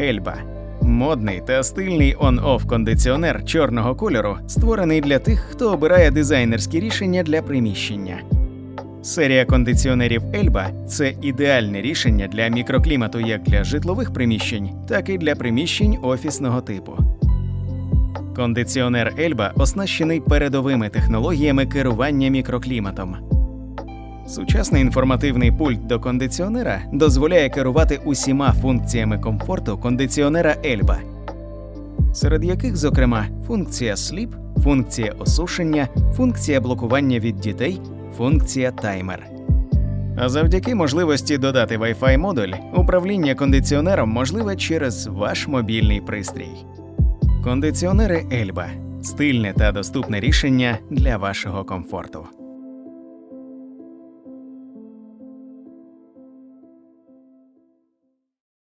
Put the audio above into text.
Ельба. Модний та стильний он-офф кондиціонер чорного кольору, створений для тих, хто обирає дизайнерські рішення для приміщення. Серія кондиціонерів Ельба це ідеальне рішення для мікроклімату як для житлових приміщень, так і для приміщень офісного типу. Кондиціонер Ельба оснащений передовими технологіями керування мікрокліматом. Сучасний інформативний пульт до кондиціонера дозволяє керувати усіма функціями комфорту кондиціонера Ельба, серед яких, зокрема, функція Sleep, функція осушення, функція блокування від дітей, функція таймер. А завдяки можливості додати Wi-Fi модуль, управління кондиціонером можливе через ваш мобільний пристрій. Кондиціонери Ельба стильне та доступне рішення для вашого комфорту.